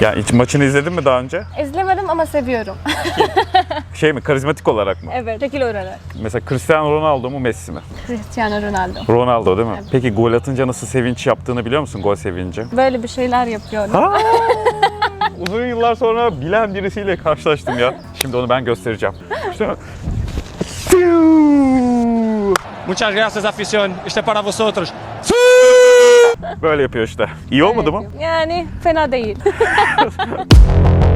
Ya hiç maçını izledin mi daha önce? İzlemedim ama seviyorum. Şey mi, karizmatik olarak mı? evet, şekil olarak. Mesela Cristiano Ronaldo mu Messi mi? Cristiano Ronaldo. Ronaldo değil mi? Peki gol atınca nasıl sevinç yaptığını biliyor musun gol sevinci? Böyle bir şeyler yapıyor. Ha! Uzun yıllar sonra bilen birisiyle karşılaştım ya. Şimdi onu ben göstereceğim. İşte... Muchas gracias, afición. Este es para vosotros. Böyle yapıyor işte. İyi olmadı mı? Yani fena değil.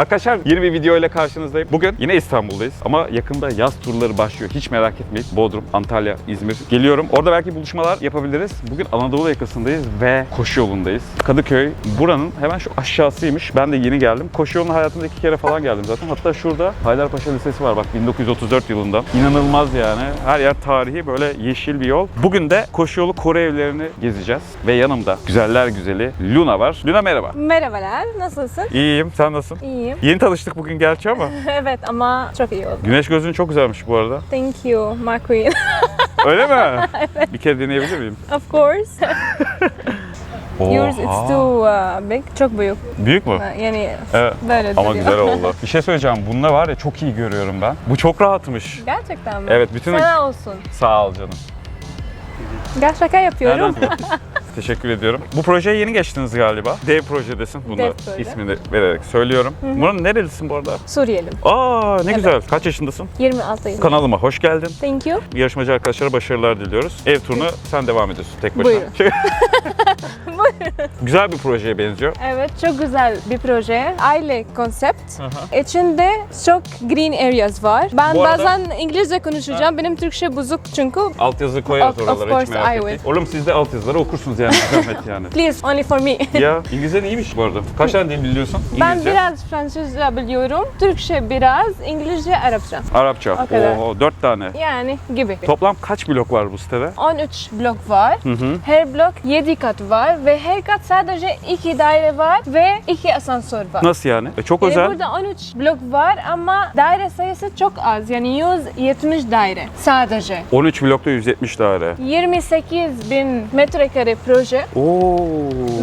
Arkadaşlar yeni bir video ile karşınızdayım. Bugün yine İstanbul'dayız ama yakında yaz turları başlıyor. Hiç merak etmeyin. Bodrum, Antalya, İzmir. Geliyorum. Orada belki buluşmalar yapabiliriz. Bugün Anadolu yakasındayız ve koşu yolundayız. Kadıköy buranın hemen şu aşağısıymış. Ben de yeni geldim. Koşu yoluna hayatımda iki kere falan geldim zaten. Hatta şurada Haydarpaşa Lisesi var bak 1934 yılından. İnanılmaz yani. Her yer tarihi böyle yeşil bir yol. Bugün de koşu yolu Kore evlerini gezeceğiz. Ve yanımda güzeller güzeli Luna var. Luna merhaba. Merhabalar, nasılsın? İyiyim. Sen nasılsın? İyiyim. Yeni tanıştık bugün gerçi ama. evet ama çok iyi oldu. Güneş gözlüğün çok güzelmiş bu arada. Thank you, my queen. Öyle mi? Bir kere deneyebilir miyim? of course. Yours it's too uh, big. Çok büyük. Büyük mü? Yani Evet. böyle Ama duruyor. güzel oldu. Bir şey söyleyeceğim. Bunda var ya çok iyi görüyorum ben. Bu çok rahatmış. Gerçekten mi? Evet, bütün- Sana olsun. Sağ ol canım. Gel şaka yapıyorum. Teşekkür ediyorum. Bu projeye yeni geçtiniz galiba. Dev projedesin. Bunu Dev proje. ismini vererek söylüyorum. Buranın nerelisin bu arada? Suriyeliyim. Aa ne güzel. Kaç yaşındasın? 26 yıl. Kanalıma hoş geldin. Thank you. Yarışmacı arkadaşlara başarılar diliyoruz. Ev turunu sen devam ediyorsun tek başına. Buyurun. Güzel bir projeye benziyor. Evet, çok güzel bir proje. Aile konsept. İçinde çok green areas var. Ben Bu arada- bazen İngilizce konuşacağım. Benim Türkçe bozuk çünkü. Altyazı koyarız Of- of oralara hiç course, merak I etmeyin. will. Oğlum siz de altyazıları okursunuz yani. Zahmet yani. Please, only for me. ya İngilizcen iyiymiş bu arada. Kaç tane dil biliyorsun? ben İngilizce, biraz Fransızca biliyorum. Türkçe biraz, İngilizce, Arapça. Arapça. O kadar. Oho, dört tane. Yani gibi. Toplam kaç blok var bu sitede? 13 blok var. Her blok 7 kat var ve her kat sadece 2 daire var ve 2 asansör var. Nasıl yani? E, çok Yani özel. burada 13 blok var ama daire sayısı çok az. Yani 170 daire sadece. 13 blokta 170 daire. 28 bin metrekare proje Oo.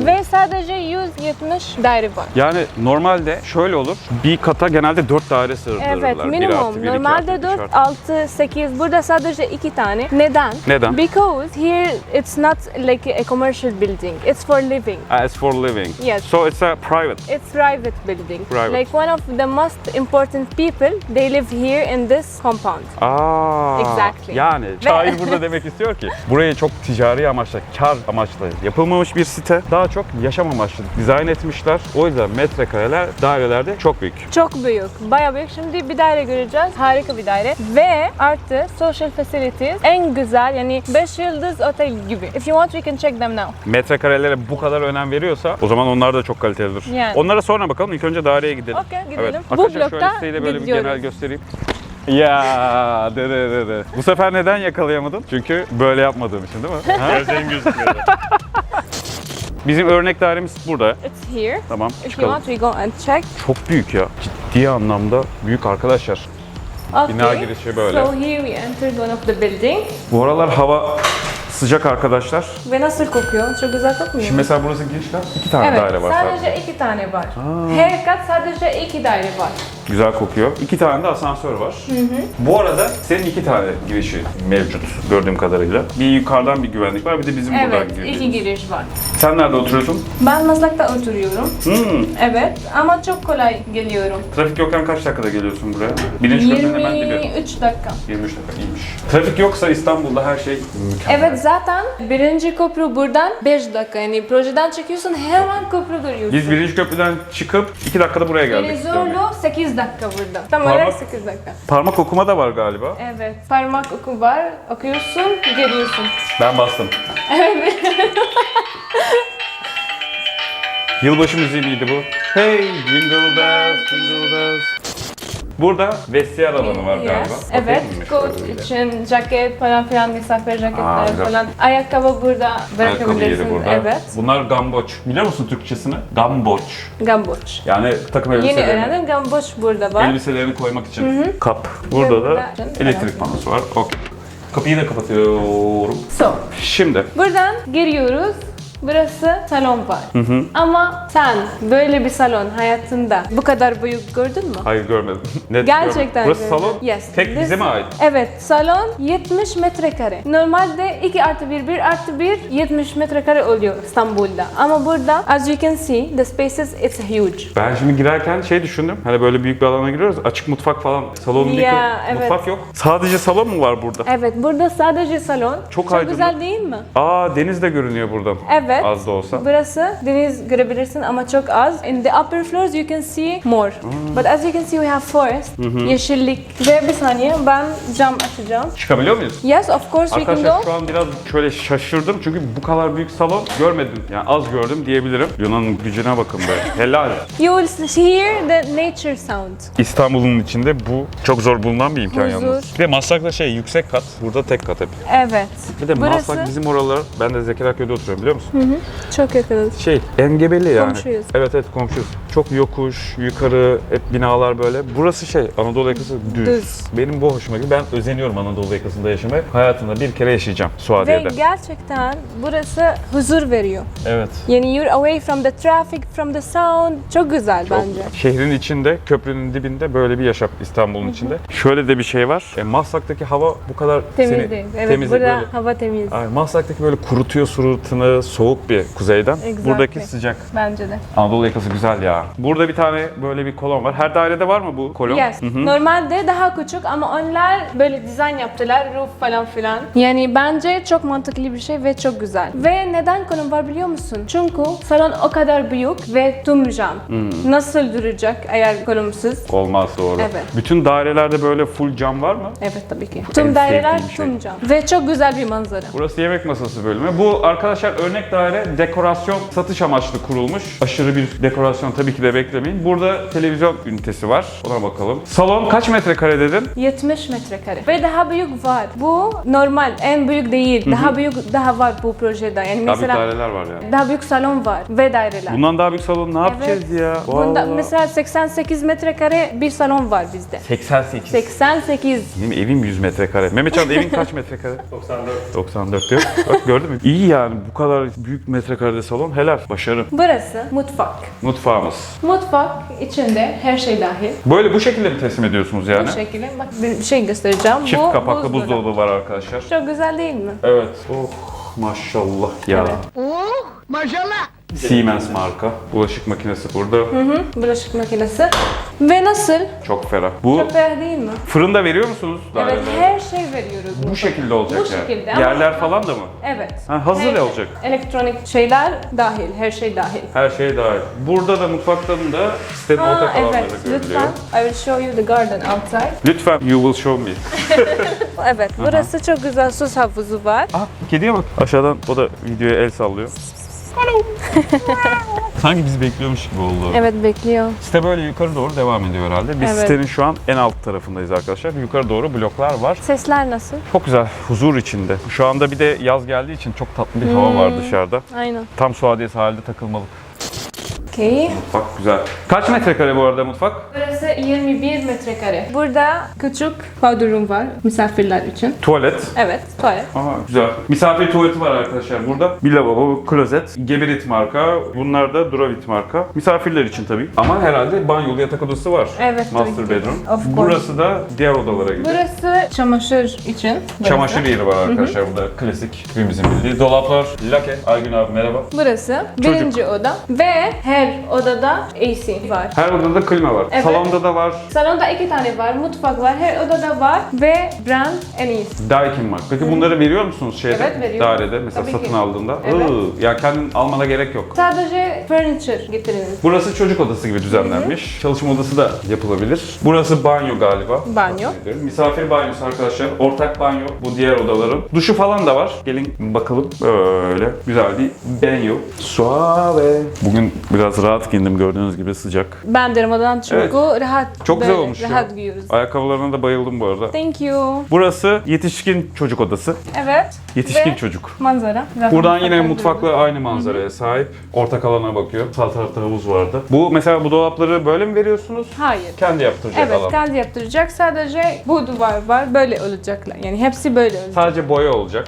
ve sadece 170 daire var. Yani normalde şöyle olur. Bir kata genelde 4 daire sığdırırlar. Evet artı minimum. iki Normalde artı bir, üç 4, artı. 6, 8. Burada sadece 2 tane. Neden? Neden? Because here it's not like a commercial building. It's for living. As for living. Yes. So it's a private. It's private building. Private. Like one of the most important people, they live here in this compound. Aa. Exactly. Yani şair burada demek istiyor ki burayı çok ticari amaçla, kar amaçlı yapılmamış bir site. Daha çok yaşam amaçlı dizayn etmişler. O yüzden metrekareler dairelerde çok büyük. Çok büyük, bayağı büyük. Şimdi bir daire göreceğiz. Harika bir daire. Ve artı social facilities en güzel yani 5 yıldız otel gibi. If you want we can check them now. Metrekarelere bu kadar önem veriyorsa o zaman onlar da çok kalitelidir. Yani. Onlara sonra bakalım. İlk önce daireye gidelim. Okey, gidelim. Evet. Bu Arkadaşlar şöyle blokta de böyle bir gidiyoruz. genel göstereyim. Ya de de de de. Bu sefer neden yakalayamadın? Çünkü böyle yapmadığım için değil mi? Ha? Gözlerim gözükmüyor. Bizim örnek dairemiz burada. It's here. Tamam If you çıkalım. want we go and check. Çok büyük ya. Ciddi anlamda büyük arkadaşlar. Okay. Bina girişi böyle. So here we entered one of the building. Bu aralar hava sıcak arkadaşlar. Ve nasıl kokuyor? Çok güzel kokmuyor Şimdi mu? mesela burası giriş kat. iki tane Evet, daire var sadece, sadece. iki tane var. Her kat sadece iki daire var. Güzel kokuyor. İki tane de asansör var. Bu arada senin iki tane girişi mevcut gördüğüm kadarıyla. Bir yukarıdan bir güvenlik var bir de bizim buradan Evet, iki giriş var. Sen nerede oturuyorsun? Ben Maslak'ta oturuyorum. Hmm. Evet ama çok kolay geliyorum. Trafik yokken kaç dakikada geliyorsun buraya? Birinci köprünün hemen dibi. 23 dakika. 23 dakika iyiymiş. Trafik yoksa İstanbul'da her şey mükemmel. Evet zaten birinci köprü buradan 5 dakika yani projeden çıkıyorsun hemen köprü görüyorsun. Biz birinci köprüden çıkıp 2 dakikada buraya geldik. Yani zorlu 8 dakika burada. Tam olarak Parmak- 8 dakika. Parmak okuma da var galiba. Evet. Parmak oku var. Okuyorsun, geliyorsun. Ben bastım. Yılbaşı müziği miydi bu? Hey jingle bells, jingle bells. Burada vestiyer alanı var galiba. Yes. Bakayım Evet, kot şöyle? için, ceket falan filan, misafir Aa, ceketler güzel. falan. Ayakkabı burada Ayakkabı yeri bırakabilirsin. burada. Evet. Bunlar gamboç. Biliyor musun Türkçesini? Gamboç. Gamboç. Yani takım Yeni elbiselerini, öğrendim. Gamboç burada var. elbiselerini koymak için kap. Burada da burada- elektrik panosu var. Okey. Kapıyı da kapatıyorum. So, Şimdi buradan giriyoruz. Burası salon var. Ama sen böyle bir salon hayatında bu kadar büyük gördün mü? hayır görmedim. Net Gerçekten görmedim. Burası gördüm. salon. Yes. Tek This- bize mi ait? Evet, salon 70 metrekare. Normalde 2 artı 1, 1 artı 1 70 metrekare oluyor İstanbul'da. Ama burada, as you can see, the spaces it's huge. Ben şimdi girerken şey düşündüm. Hani böyle büyük bir alana giriyoruz. Açık mutfak falan. Salonun kı- evet. mutfak yok. Sadece salon mu var burada? Evet, burada sadece salon. Çok Çok aydınlık. güzel değil mi? Aa deniz de görünüyor buradan. Evet. Az da olsa. Burası deniz görebilirsin ama çok az. In the upper floors you can see more. Hmm. But as you can see we have forest, yeşillik. Ve bir saniye ben cam açacağım. Çıkabiliyor muyuz? Yes, of course we can Arkadaşlar go. şu an biraz şöyle şaşırdım çünkü bu kadar büyük salon görmedim. Yani az gördüm diyebilirim. Yunan'ın gücüne bakın be. Helal. You will hear the nature sound. İstanbul'un içinde bu çok zor bulunan bir imkan Huzur. yalnız. Bir de Maslak'ta şey yüksek kat. Burada tek kat hep. Evet. Bir de Burası Maslak bizim oralar. Ben de Zekeraköy'de oturuyorum biliyor musun? Çok yakınız. Şey engebeli yani. Komşuyuz. Evet evet komşuyuz. Çok yokuş, yukarı, hep binalar böyle. Burası şey Anadolu yakası düz. Düz. Benim bu hoşuma gidiyor. Ben özeniyorum Anadolu yakasında yaşamaya. Hayatımda bir kere yaşayacağım Ve Suadiye'de. gerçekten burası huzur veriyor. Evet. Yani you're away from the traffic, from the sound. Çok güzel bence. Şehrin içinde, köprünün dibinde böyle bir yaşam İstanbul'un içinde. Şöyle de bir şey var. E, Maslak'taki hava bu kadar Temiz seni değil. Evet, temiz burada böyle. hava temiz. Ay, Maslak'taki böyle kurutuyor suratını soğuk bir kuzeyden. Exactly. Buradaki sıcak. Bence de. Anadolu yakası güzel ya. Burada bir tane böyle bir kolon var. Her dairede var mı bu kolon? Yes. Normalde daha küçük ama onlar böyle dizayn yaptılar, roof falan filan. Yani bence çok mantıklı bir şey ve çok güzel. Ve neden kolon var biliyor musun? Çünkü salon o kadar büyük ve tüm cam. Nasıl duracak eğer kolumsuz? Olmaz doğru. Evet. Bütün dairelerde böyle full cam var mı? Evet tabii ki. Tüm daireler şey. tüm cam. Ve çok güzel bir manzara. Burası yemek masası bölümü. Bu arkadaşlar örnek daire dekorasyon satış amaçlı kurulmuş. Aşırı bir dekorasyon tabii ki de beklemeyin. Burada televizyon ünitesi var. Ona bakalım. Salon kaç metrekare dedin? 70 metrekare. Ve daha büyük var. Bu normal, en büyük değil. Daha büyük daha var bu projede. Yani Daha büyük mesela daireler var yani. daha büyük salon var ve daireler. Bundan daha büyük salon ne yapacağız ya? Bunda mesela 88 metrekare bir salon var bizde. 88. 88. Benim evim 100 metrekare. Mehmetcan evin kaç metrekare? 94. 94 diyor. Bak gördün mü? İyi yani bu kadar büyük metrekarede salon helal. Başarı. Burası mutfak. Mutfağımız. Mutfak içinde her şey dahil. Böyle bu şekilde mi teslim ediyorsunuz yani? Bu şekilde bak bir şey göstereceğim. Çift bu kapaklı buzdolabı var arkadaşlar. Çok güzel değil mi? Evet. Oh maşallah ya. Evet. Maşallah. Siemens marka. Bulaşık makinesi burada. Hı, bulaşık makinesi. Ve nasıl? Çok ferah. Bu Çok ferah değil mi? fırında veriyor musunuz? Evet dairelere? her şey veriyoruz. Bu burada. şekilde olacak Bu yani. şekilde ama- Yerler falan da mı? Evet. Ha, hazır Her- olacak. Elektronik şeyler dahil, her şey dahil. Her şey dahil. Burada da mutfaktan da sitenin Aa, ortak alanları evet, görülüyor. lütfen. I will show you the garden outside. Lütfen you will show me. Evet, burası çok güzel su havuzu var. Ah kediye bak. Aşağıdan o da videoya el sallıyor. Sanki bizi bekliyormuş gibi oldu. Evet, bekliyor. Site böyle yukarı doğru devam ediyor herhalde. Biz Evet. sitenin şu an en alt tarafındayız arkadaşlar. Yukarı doğru bloklar var. Sesler nasıl? Çok güzel, huzur içinde. Şu anda bir de yaz geldiği için çok tatlı bir hava var dışarıda. Aynen. Tam Suadiye sahilde takılmalık. Okay. Mutfak güzel. Kaç metrekare bu arada mutfak? Burası 21 metrekare. Burada küçük powder room var misafirler için. Tuvalet. Evet, tuvalet. Aha güzel. Misafir tuvaleti var arkadaşlar burada. Bir lavabo, klozet, Geberit marka. Bunlar da Duravit marka. Misafirler için tabii. Ama herhalde banyolu yatak odası var. Evet, tabii Master ki. bedroom. Of course. Burası da diğer odalara gidiyor. Burası çamaşır için. burası. Çamaşır yeri var arkadaşlar burada. Klasik hepimizin bildiği. Dolaplar, lake. Aygün abi merhaba. Burası birinci oda ve her odada AC var. Her odada klima var. Evet. Salonda da var. Salonda iki tane var, mutfak var, her odada var ve brand en iyisi. Daikin var. Peki bunları veriyor musunuz şeyde? Evet, veriyorum. Dairede mesela Tabii satın ki. aldığında. Evet. Iı, ya kendin almana gerek yok. Sadece furniture getiriniz. Burası çocuk odası gibi düzenlenmiş. Çalışma odası da yapılabilir. Burası banyo galiba. Banyo. Tahmin ediyorum. Misafir banyosu arkadaşlar. Ortak banyo bu diğer odaların. Duşu falan da var. Gelin bakalım. Böyle güzel bir banyo. Suave. Bugün biraz Biraz rahat giyindim gördüğünüz gibi sıcak. Ben de Ramazan çünkü rahat Çok güzel böyle olmuş ya. rahat giyiyoruz. Ayakkabılarına da bayıldım bu arada. Thank you. Burası yetişkin çocuk odası. Evet. Yetişkin Ve çocuk. Manzara. Zaten Buradan yine mutfakla aynı manzaraya sahip. Ortak alana bakıyor. Sağ tarafta havuz vardı. Bu mesela bu dolapları böyle mi veriyorsunuz? Hayır. Kendi yaptıracak Evet, alan. kendi yaptıracak. Sadece bu duvar var. Böyle olacaklar. Yani hepsi böyle olacak. Sadece boya olacak.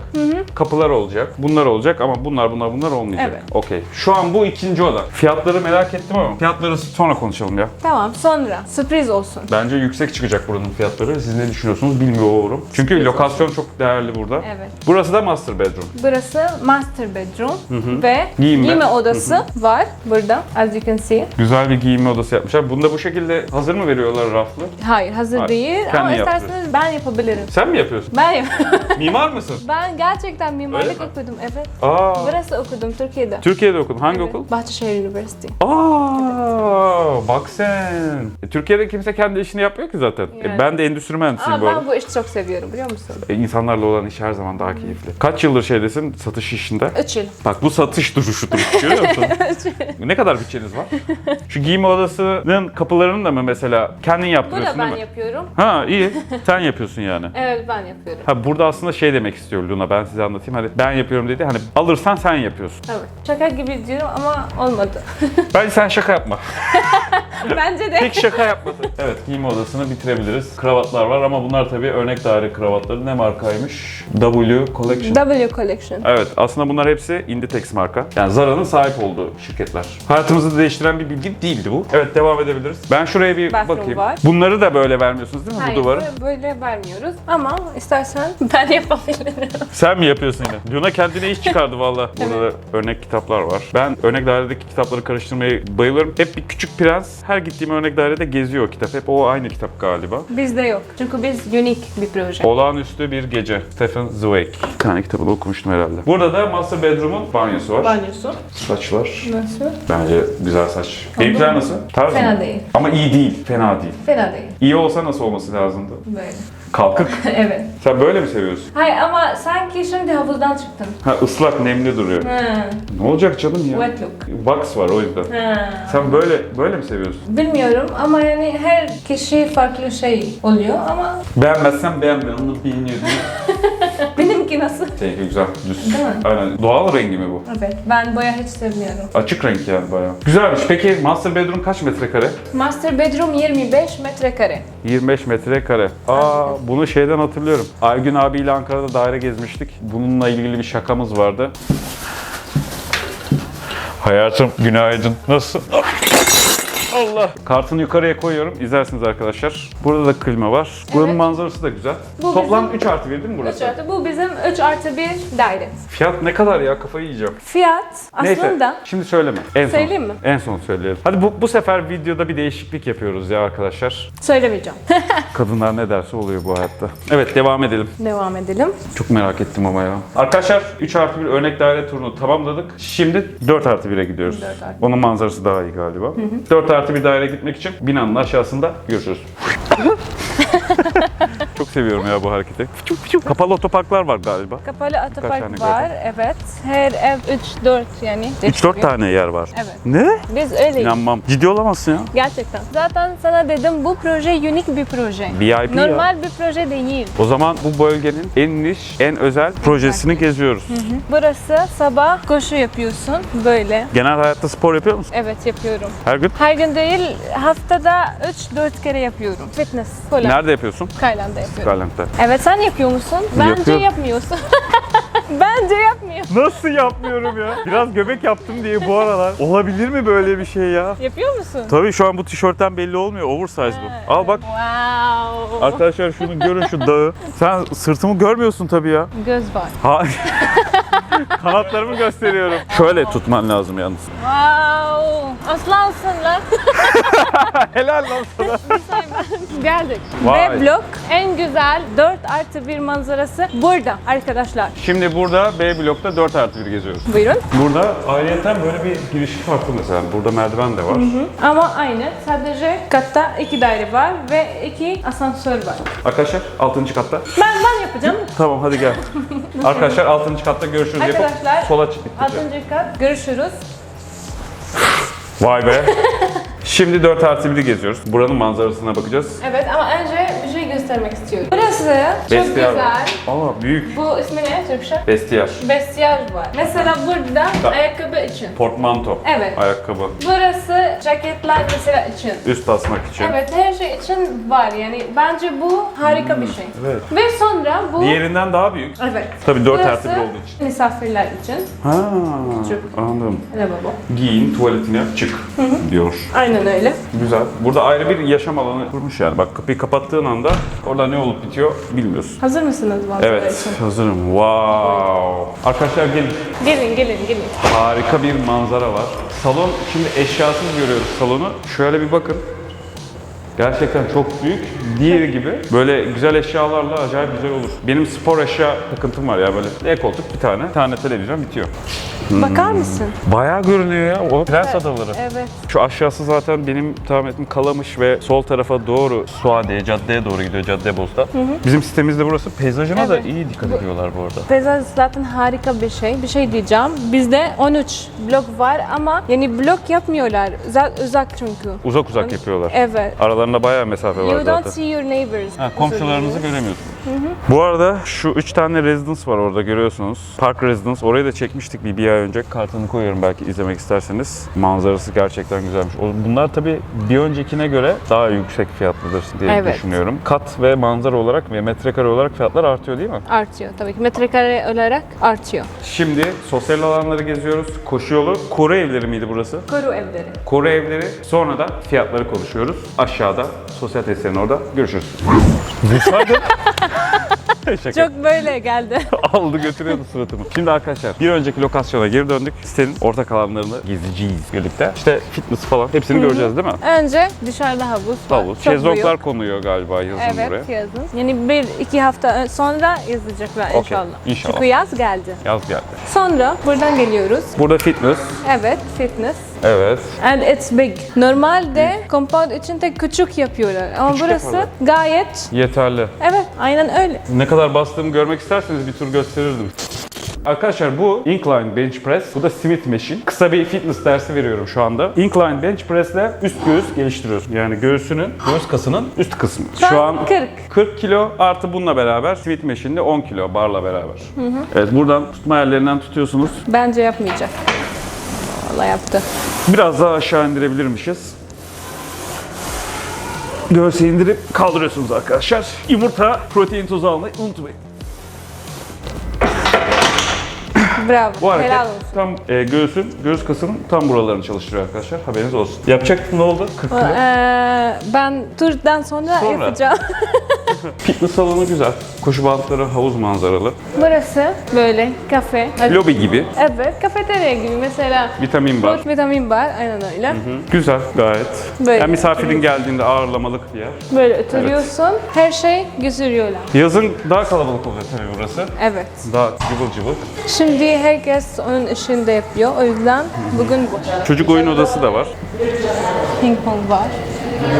Kapılar olacak. Bunlar olacak ama bunlar bunlar bunlar olmayacak. Evet. Okey. Şu an bu ikinci oda. Fiyatları merak ettim ama fiyatları sonra konuşalım ya. Tamam, sonra sürpriz olsun. Bence yüksek çıkacak buranın fiyatları. Siz ne düşünüyorsunuz bilmiyorum. Çünkü Sürpriz lokasyon çok değerli burada. Evet. Burası da master bedroom. Burası master bedroom ve Giyinme. giyinme odası var burada as you can see. Güzel bir giyinme odası yapmışlar. Bunu da bu şekilde hazır mı veriyorlar raflı? Hayır hazır Hayır, değil kendi ama yaptırıyorsun. isterseniz ben yapabilirim. Sen mi yapıyorsun? Ben yap Mimar mısın? Ben gerçekten mimarlık okudum. Evet. Aa. Burası okudum Türkiye'de. Türkiye'de okudun. Hangi Evet, okul? Bahçeşehir Üniversitesi. Aa, bak sen. E, Türkiye'de kimse kendi işini yapmıyor ki zaten. E, Yani. ben de endüstri mühendisiyim Ama bu arada. ben bu işi çok seviyorum biliyor musun? E, insanlarla olan iş her zaman daha keyifli. Kaç yıldır şeydesin satış işinde? 3 yıl. Bak bu satış duruşudur. Görüyor musun? ne kadar bütçeniz var? Şu giyinme odasının kapılarını da mı mesela kendin Bu yaptırıyorsun da ben değil mi? yapıyorum. Ha iyi. Sen yapıyorsun yani. Evet ben yapıyorum. Ha burada aslında şey demek istiyor Luna ben size anlatayım. Hani ben yapıyorum dedi. Hani alırsan sen yapıyorsun. Evet. Şaka gibi diyorum ama olmadı. Bence sen şaka yapma. Bence de. Tek şaka yapmadın. evet giyinme odasını bitirebiliriz. Kravatlar var ama bunlar tabii örnek daire kravatları. Ne markaymış? W Collection. W Collection. Evet aslında bunlar hepsi Inditex marka. Yani Zara'nın sahip olduğu şirketler. Hayatımızı değiştiren bir bilgi değildi bu. Evet devam edebiliriz. Ben şuraya bir Bathroom bakayım. var. Bunları da böyle vermiyorsunuz değil mi Hayır bu duvarı? böyle- böyle vermiyoruz ama istersen ben yapabilirim. Sen mi yapıyorsun yine? Luna kendine iş çıkardı valla. Burada da örnek kitaplar var. Ben örnek dairedeki kitapları karıştırmayı bayılırım. Hep bir küçük prens. Her gittiğim örnek dairede geziyor kitap. Hep o aynı kitap galiba. Bizde yok. Çünkü biz unique bir proje. Olağanüstü bir gece. Stephen Zweig. Bir tane kitabını okumuştum herhalde. Burada da Master Bedroom'un banyosu var. Banyosu. Saç var. Nasıl? Bence güzel saç. Benimkiler nasıl? Tarz Fena mı? değil. Ama iyi değil. Fena değil. Fena değil. İyi olsa nasıl olması lazımdı? Böyle. Kalkık. evet. Sen böyle mi seviyorsun? Hayır ama sanki şimdi havuzdan çıktın. Ha ıslak, nemli duruyor. Ha. Ne olacak canım ya? Wet look. Wax var o yüzden. Ha. Sen böyle böyle mi seviyorsun? Bilmiyorum ama yani her kişi farklı şey oluyor ama Beğenmezsen beğenme. Onu beğeniyor benimki nasıl? Seninki güzel, düz. Değil mi? Aynen. Doğal rengi mi bu? Evet. Ben boya hiç sevmiyorum. Açık renk yani bayağı. Güzelmiş. Peki master bedroom kaç metrekare? Master bedroom 25 metrekare. 25 metrekare. Aa bunu şeyden hatırlıyorum. Aygün abiyle Ankara'da daire gezmiştik. Bununla ilgili bir şakamız vardı. Hayatım günaydın. Nasıl? Allah. Kartını yukarıya koyuyorum. İzlersiniz arkadaşlar. Burada da klima var. Buranın manzarası da güzel. Bu Toplam bizim- 3 artı 1 değil mi 3 burası? artı. Bu bizim 3 artı 1 daire. Fiyat ne kadar ya? Kafayı yiyeceğim. Fiyat Neyse. aslında Şimdi söyleme. En son. Söyleyeyim mi? En son söyleyelim. Hadi bu, bu sefer videoda bir değişiklik yapıyoruz ya arkadaşlar. söylemeyeceğim. Kadınlar ne derse oluyor bu hayatta. Evet devam edelim. Devam edelim. Çok merak ettim ama ya. Arkadaşlar 3 artı 1 örnek daire turunu tamamladık. Şimdi 4 artı 1'e gidiyoruz. 4 artı Onun manzarası daha iyi galiba. 4 artı 1 daire gitmek için binanın aşağısında görüşürüz. Çok seviyorum ya bu hareketi. Kapalı otoparklar var galiba. Kapalı tane otopark var. Evet. Her ev 3-4 yani. 3-4 tane yer var. Evet. Ne? Biz öyleyiz. İnanmam. Ciddi olamazsın ya. Gerçekten. Zaten sana dedim bu proje unik bir proje. VIP ya. Normal bir proje değil. O zaman bu bölgenin en niş, en özel projesini geziyoruz. Burası sabah koşu yapıyorsun böyle. Genel hayatta spor yapıyor musun? Evet yapıyorum. Her gün? Her gün değil haftada 3-4 kere yapıyorum. Fitness falan. Nerede yapıyorsun? Skyland'da Skyland'da. Evet sen yapıyor musun? Bence Yapıyorum. yapmıyorsun. Bence yapmıyor. Nasıl yapmıyorum ya? Biraz göbek yaptım diye bu aralar. Olabilir mi böyle bir şey ya? Yapıyor musun? Tabii şu an bu tişörtten belli olmuyor. Oversize bu. Al bak. Wow. Arkadaşlar şunu görün şu dağı. Sen sırtımı görmüyorsun tabii ya. Göz var. Ha. Kanatlarımı gösteriyorum. Şöyle tutman lazım yalnız. Wow. Aslansın lan. Helal lan sana. Geldik. Vay. Ve blok en güzel 4 artı 1 manzarası burada arkadaşlar. Şimdi burada B blokta 4 artı 1 geziyoruz. Buyurun. Burada ayrıyeten böyle bir girişi farklı mesela. Burada merdiven de var. Ama aynı. Sadece katta iki daire var ve iki asansör var. Arkadaşlar 6. katta. Ben ben yapacağım. Tamam hadi gel. Arkadaşlar 6. katta görüşürüz. Yapıp Arkadaşlar, sola çıktık. Altıncı kat. Görüşürüz. Vay be. Şimdi 4 artı 1'i geziyoruz. Buranın manzarasına bakacağız. Evet ama önce göstermek istiyorum. Burası çok güzel. var. Aa büyük. Bu ismi ne Türkçe? Bestiyer. Bestiyaj var. Mesela burada Da- ayakkabı için. Portmanto. Evet. Ayakkabı. Burası ceketler mesela için. Üst asmak için. Evet her şey için var yani bence bu harika bir şey. evet. Ve sonra bu... Diğerinden daha büyük. Evet. Tabii dört Burası bir olduğu için. misafirler için. Ha, Küçük. anladım. Lavabo. Giyin, tuvaletini yap, çık diyor. Aynen öyle. Güzel. Burada ayrı bir yaşam alanı kurmuş yani. Bak kapıyı kapattığın anda orada ne olup bitiyor bilmiyorsun. Hazır mısınız manzara Evet, için? hazırım. Wow. Arkadaşlar gelin. Gelin gelin gelin. Harika bir manzara var. Salon, şimdi eşyasız görüyoruz salonu. Şöyle bir bakın. Gerçekten çok büyük. Diğeri gibi böyle güzel eşyalarla acayip güzel olur. Benim spor eşya takıntım var ya böyle. L koltuk bir tane, bir tane televizyon bitiyor. Bakar mısın? Bayağı görünüyor ya. O prens adaları. Evet. Şu aşağısı zaten benim tahmin ettiğim Kalamış ve sol tarafa doğru Suadiye, caddeye doğru gidiyor, Cadde Boz'da. Bizim sitemizde burası. Peyzajına da Evet. iyi dikkat ediyorlar bu arada. Peyzaj zaten harika bir şey. Bir şey diyeceğim. Bizde 13 blok var ama yani blok yapmıyorlar. Uzak, uzak çünkü. Uzak uzak yapıyorlar. Evet. Aralarında bayağı mesafe var You don't zaten. see your neighbors. Ha, komşularınızı göremiyorsunuz. Bu arada şu üç tane residence var orada görüyorsunuz. Park Residence. Orayı da çekmiştik bir, bir ay önce. Kartını koyuyorum belki izlemek isterseniz. Manzarası gerçekten güzelmiş. Bunlar tabii bir öncekine göre daha yüksek fiyatlıdır diye Evet. düşünüyorum. Kat ve manzara olarak ve metrekare olarak fiyatlar artıyor değil mi? Artıyor tabii ki. Metrekare olarak artıyor. Şimdi sosyal alanları geziyoruz. Koşu yolu. Kore evleri miydi burası? Koru evleri. Kore evleri. Sonra da fiyatları konuşuyoruz. Aşağıda sosyal tesislerin orada görüşürüz. Vursaydın. Şaka. Çok böyle geldi. aldı götürüyordu suratımı. Şimdi arkadaşlar bir önceki lokasyona geri döndük. Sitenin ortak alanlarını gezeceğiz birlikte. İşte fitness falan hepsini göreceğiz değil mi? Önce dışarıda havuz var. Havuz. Çok Şezlonglar büyük. konuyor galiba yazın buraya. Evet yazın. Yani bir iki hafta sonra yazacaklar Okey, inşallah. inşallah. Çünkü yaz geldi. Yaz geldi. Sonra buradan geliyoruz. Burada fitness. Evet fitness. Evet. And it's big. Normalde compound için tek küçük yapıyorlar. Ama Küçük burası yapıyorlar. gayet Yeterli. evet aynen öyle. Ne kadar bastığımı görmek isterseniz bir tur gösterirdim. Arkadaşlar bu incline bench press, bu da Smith machine. Kısa bir fitness dersi veriyorum şu anda. Incline bench press ile üst göğüs geliştiriyoruz. Yani göğsünün, göğüs kasının üst kısmı. Şu an an 40. 40 kilo artı bununla beraber Smith machine'de 10 kilo barla beraber. Evet buradan tutma yerlerinden tutuyorsunuz. Bence yapmayacak. Vallahi yaptı. Biraz daha aşağı indirebilirmişiz. Göğse indirip kaldırıyorsunuz arkadaşlar. Yumurta, protein tozu almayı unutmayın. Bravo. Bu hareket Helal olsun. tam e, göğsün, göğüs kasının tam buralarını çalıştırıyor arkadaşlar. Haberiniz olsun. Yapacaktım ne oldu? 40 kilo. Ee, ben turdan sonra, Sonra. yapacağım. Fitness salonu güzel. Koşu bantları, havuz manzaralı. Burası böyle kafe. Lobi gibi. Evet, kafeterya gibi mesela. Vitamin bar. Fruit vitamin bar, aynen öyle. Güzel gayet. Böyle. Yani misafirin geldiğinde ağırlamalık bir yer. Böyle oturuyorsun, her şey götürüyorlar. Yazın daha kalabalık oluyor tabii burası. Evet. Daha cıvıl cıvıl. Şimdi herkes onun işinde yapıyor. O yüzden bugün bu. Çocuk oyun odası da var. Ping pong var.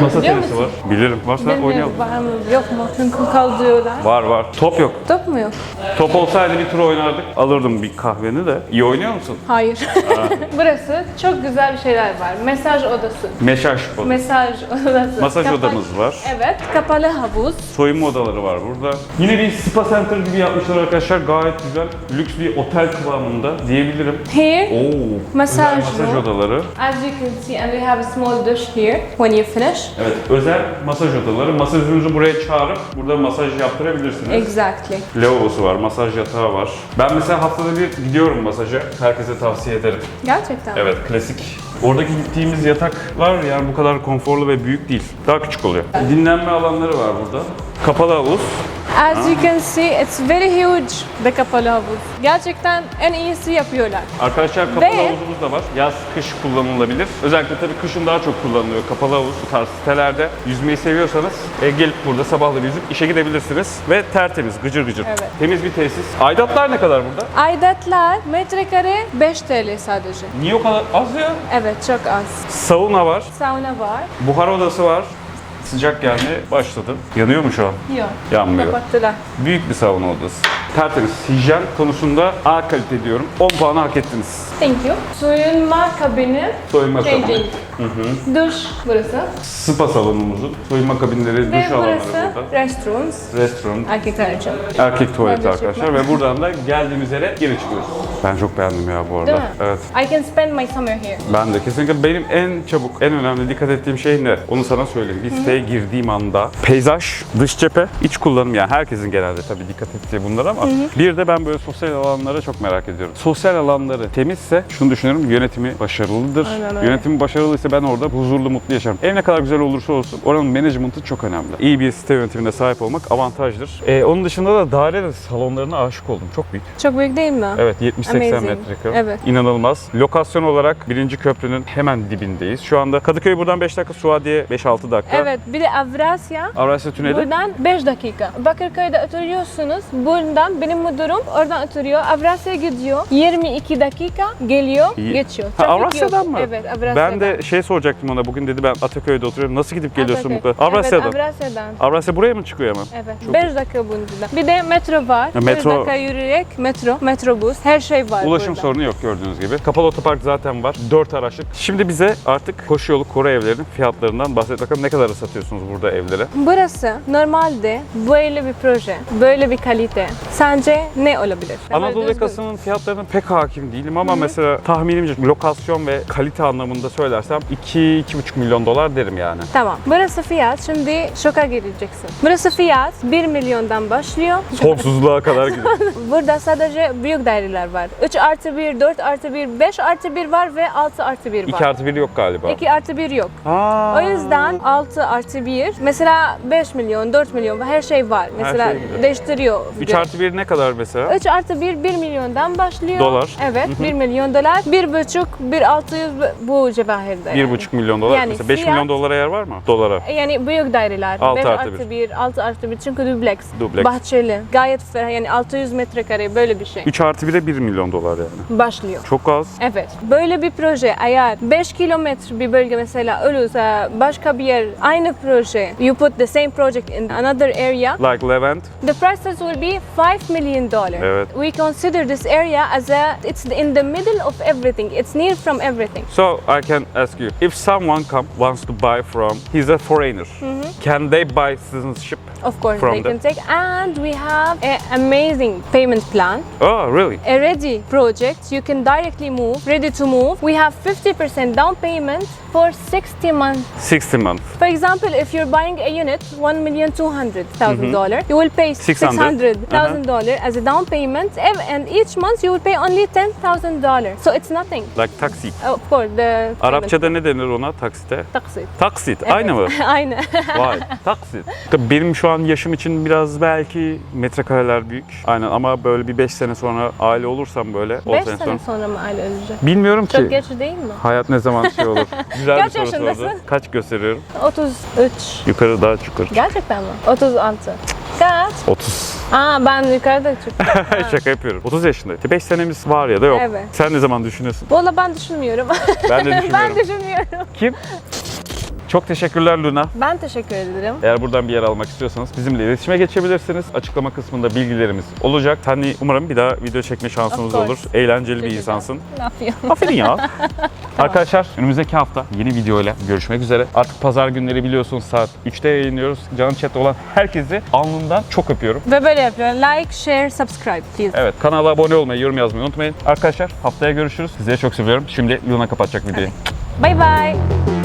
Masa Biliyor tenisi musun? var. Bilirim. Varsa Bilmiyorum oynayalım. var mı yok mu? Çünkü kaldırıyorlar. Var var. Top yok. Top mu yok? Top olsaydı bir tur oynardık. Alırdım bir kahveni de. İyi oynuyor musun? Hayır. Burası çok güzel bir şeyler var. Mesaj odası. Meşaj odası. Mesaj odası. Masaj odamız var. Evet, kapalı havuz. Soyunma odaları var burada. Yine bir spa center gibi yapmışlar arkadaşlar. Gayet güzel. Lüks bir otel kıvamında diyebilirim. Here, Oo. Masaj masaj mı? odaları. as you can see, and we have a small dush here when you finish. Evet, özel masaj odaları. Masajınızı buraya çağırıp burada masaj yaptırabilirsiniz. Exactly. Lavabosu var, masaj yatağı var. Ben mesela haftada bir gidiyorum masaja. Herkese tavsiye ederim. Gerçekten. Evet, klasik. Oradaki gittiğimiz yatak var yani bu kadar konforlu ve büyük değil. Daha küçük oluyor. Dinlenme alanları var burada. Kapalı havuz. As you can see, it's very huge, the kapalı havuz. Gerçekten en iyisi yapıyorlar. Arkadaşlar kapalı Ve- havuzumuz da var. Yaz, kış kullanılabilir. Özellikle tabii kışın daha çok kullanılıyor kapalı havuz bu tarz sitelerde. Yüzmeyi seviyorsanız e, gelip burada sabahları yüzüp işe gidebilirsiniz. Ve tertemiz, gıcır gıcır. Evet. Temiz bir tesis. Aidatlar ne kadar burada? Aidatlar metrekare 5 TL sadece. Niye o kadar az ya? Evet, çok az. Sauna var, Sauna var. buhar odası var. Sıcak gelmeye başladı. Yanıyor mu şu an? Yok. Yanmıyor. Kapattılar. Büyük bir sauna odası. Tertemiz. Hijyen konusunda A kalite diyorum. 10 puanı hak ettiniz. Thank you. Soyunma kabini. Soyunma kabini. Changing. Duş burası. Spa salonumuzun soyunma kabinleri, Ve duş alanları burası burada. restrooms. Restoran, Erkekler için. erkek tuvaleti Bence arkadaşlar ve buradan da geldiğimiz yere geri çıkıyoruz. Ben çok beğendim ya bu arada. Değil mi? Evet. I can spend my summer here. Ben de kesinlikle benim en çabuk, en önemli dikkat ettiğim şey ne? Onu sana söyleyeyim. Bir siteye girdiğim anda peyzaj, dış cephe, iç kullanım yani herkesin genelde tabii dikkat ettiği bunlar ama bir de ben böyle sosyal alanlara çok merak ediyorum. Sosyal alanları temizse şunu düşünüyorum yönetimi başarılıdır. Aynen öyle. Yönetimi başarılıysa ben orada huzurlu, mutlu yaşarım. Ev ne kadar güzel olursa olsun oranın management'ı çok önemli. İyi bir site yönetimine sahip olmak avantajdır. Ee, onun dışında da daire de salonlarına aşık oldum. Çok büyük. Çok büyük değil mi? Evet 70-80 Amazing. metrekare. Evet. İnanılmaz. Lokasyon olarak birinci köprünün hemen dibindeyiz. Şu anda Kadıköy buradan 5 dakika, Suadiye 5-6 dakika. Evet. Bir de Avrasya. Avrasya Tüneli. Buradan 5 dakika. Bakırköy'de oturuyorsunuz. Buradan benim müdürüm oradan oturuyor. Avrasya gidiyor. 22 dakika geliyor, İyi. geçiyor. Ha, Trafik Avrasya'dan yok. mı? Evet, Avrasya'dan. Ben de şey soracaktım ona. Bugün dedi ben Ataköy'de oturuyorum. Nasıl gidip geliyorsun bu Ataköy. kadar? Avrasya'dan. Evet, Avrasya'dan. Avrasya buraya mı çıkıyor hemen? Evet. Çok 5 dakika bunda. Bir de metro var. Ha, 5 metro- dakika yürüyerek metro, metrobüs, her şey var Ulaşım burada. sorunu yok gördüğünüz gibi. Kapalı otopark zaten var. 4 araçlık. Şimdi bize artık koşu yolu Kore evlerinin fiyatlarından bahset bakalım. Ne kadar satıyorsunuz burada evlere? Burası normalde böyle bir proje, böyle bir kalite. Sence ne olabilir? Anadolu yakasının fiyatlarına pek hakim değilim ama mesela tahminimce lokasyon ve kalite anlamında söylersem 2-2,5 milyon dolar derim yani. Tamam. Burası fiyat. Şimdi şoka gireceksin. Burası fiyat 1 milyondan başlıyor. Sonsuzluğa kadar gidiyor. Burada sadece büyük daireler var. 3 artı 1, 4 artı 1, 5 artı 1 var ve 6 artı 1 var. 2 artı 1 yok galiba. 2 artı 1 yok. Aa. O yüzden 6 artı 1, mesela 5 milyon, 4 milyon her şey var. Mesela şey- değiştiriyor. 3 artı 1 ne kadar mesela? 3 artı 1, 1 milyondan başlıyor. Dolar. Evet, 1 milyon dolar. 1,5, 1,600 bu cevahirde. 1,5 milyon dolar. Yani mesela 5 fiyat- milyon dolar yer var mı? Dolara. Yani büyük daireler. Altı 5 artı artı 1, 6 artı 1 çünkü dubleks. Dubleks. Bahçeli. Gayet ferah yani 600 metrekare böyle bir şey. 3 artı 1'e 1 milyon dolar yani. Başlıyor. Çok az. Evet. Böyle bir proje eğer 5 kilometre bir bölge mesela olursa başka bir yer aynı proje you put the same project in another area Like Levent. the prices will be 5 million dollar. Evet. We consider this area as a it's in the middle of everything. It's near from everything. So I can ask you, if someone come wants to buy from, he's a foreigner, mm-hmm. can they buy citizenship? Of course From they the- can take and we have an amazing payment plan. Oh, really? A ready project you can directly move, ready to move. We have 50% down payment for 60 months 60 months. For example, if you're buying a unit, one million two hundred thousand dollar, you will pay six 600. hundred thousand dollar as a down payment, and each month you will pay only ten thousand dollar. So it's nothing. Like taksi. Of course, the Arapçada ne denir ona taksite? taksit. Taksit. Aynı mı? Aynı. Vay. Taksit. Tabii Benim şu an yaşım için biraz belki metrekareler büyük. Aynen ama böyle bir 5 sene sonra aile olursam böyle 10 Beş sene sene sonra. sonra mı aile ölecek? Bilmiyorum ki. Çok geç değil mi? Hayat ne zaman şey olur? Güzel Kaç bir soru yaşındasın? sordu. Kaç gösteriyorum? 33. Yukarı daha yukarı. Gerçekten mi? 36. Kaç? 30. Aa ben yukarıda çıktım. Şaka yapıyorum. 30 yaşındayım. 5 senemiz var ya da yok. Evet. Sen ne zaman düşünüyorsun? Valla ben düşünmüyorum. Ben de düşünmüyorum. ben düşünmüyorum. Kim? Çok teşekkürler Luna. Ben teşekkür ederim. Eğer buradan bir yer almak istiyorsanız bizimle iletişime geçebilirsiniz. Açıklama kısmında bilgilerimiz olacak. Sen umarım bir daha video çekme şansımız olur. Eğlenceli bir insansın. Ne yapayım? Aferin ya. Arkadaşlar önümüzdeki hafta yeni videoyla görüşmek üzere. Artık pazar günleri biliyorsunuz saat 3'te yayınlıyoruz. Canım chat olan herkesi alnından çok öpüyorum. Ve böyle yapıyorum. Like, share, subscribe please. Evet kanala abone olmayı, yorum yazmayı unutmayın. Arkadaşlar haftaya görüşürüz. Sizleri çok seviyorum. Şimdi Luna kapatacak videoyu. Bye bye.